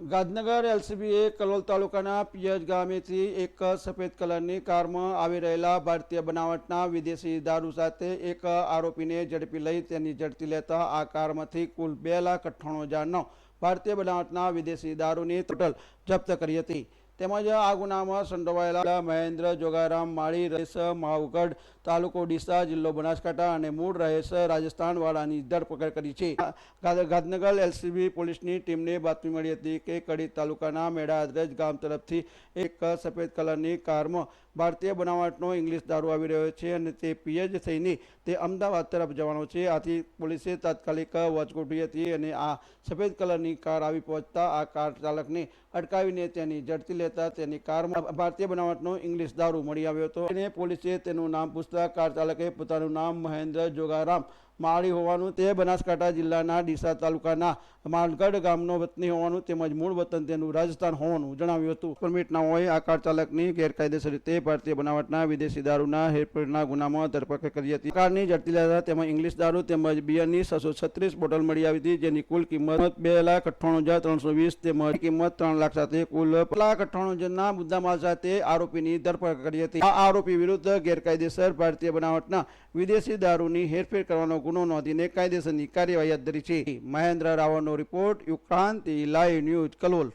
ગાંધીનગર એલસીબીએ કલોલ તાલુકાના પિયજ ગામેથી એક સફેદ કલરની કારમાં આવી રહેલા ભારતીય બનાવટના વિદેશી દારૂ સાથે એક આરોપીને ઝડપી લઈ તેની ઝડપી લેતા આ કારમાંથી કુલ બે લાખ અઠ્ઠાણું હજારનો ભારતીય બનાવટના વિદેશી દારૂની ટોટલ જપ્ત કરી હતી. તેમજ આ ગુનામાં સંડોવાયેલા મહેન્દ્ર, જોગારામ, માળી, રહેશ, માવગઢ તાલુકો ડીસા, જિલ્લો બનાસકાંઠા અને મૂળ રહેશ રાજસ્થાનવાળાની ધરપકડ કરી છે. ગાંધીનગર એલસીબી પોલીસની ટીમને બાતમી મળી હતી કે કડી તાલુકાના મેળા મેડાદ્રજ ગામ તરફથી એક સફેદ કલરની કારમાં ભારતીય બનાવટનો ઇંગ્લિશ દારૂ આવી રહ્યો છે અને તે પીએજ થઈને તે અમદાવાદ તરફ જવાનો છે. આથી પોલીસે તાત્કાલિક વોચ ગોઠવી હતી અને આ સફેદ કલરની કાર આવી પહોંચતા આ કાર ચાલકને અટકાવીને તેની ઝડપી લેતા તેની કારમાં ભારતીય બનાવટનો ઇંગ્લિશ દારૂ મળી આવ્યો હતો. અને પોલીસે તેનું નામ પૂછતા કાર ચાલકે પોતાનું નામ મહેન્દ્ર જોગારામ માળી હોવાનું તે બનાસકાંઠા જિલ્લાના ડીસા તાલુકાના માલગઢ ગામનો વતની હોવાનું તેમજ મૂળ વતન તેનું રાજસ્થાન હોવાનું જણાવ્યું હતું. પરમિટ હોય આ કાર ચાલકની ગેરકાયદેસર રીતે ભારતીય બનાવટના વિદેશી દારૂના હેરફેરના ગુનામાં ધરપકડ કરી હતી. કારની ઝડપી લેતા તેમાં ઇંગ્લિશ દારૂ તેમજ બિયરની છસો છત્રીસ બોટલ મળી આવી હતી, જેની કુલ કિંમત બે લાખ અઠ્ઠાણું હજાર ત્રણસો વીસ તેમજ કિંમત ત્રણ લાખ સાથે કુલ લાખ અઠ્ઠાણું હજારના મુદ્દામાલ સાથે આરોપીની ધરપકડ કરી હતી. આ આરોપી વિરુદ્ધ ગેરકાયદેસર ભારતીય બનાવટના વિદેશી દારૂની હેરફેર કરવાનો ગુનો નોંધીને કાયદેસરની કાર્યવાહી હાથ ધરી છે Mahendra રાવળનો report Yukranti live news Kalol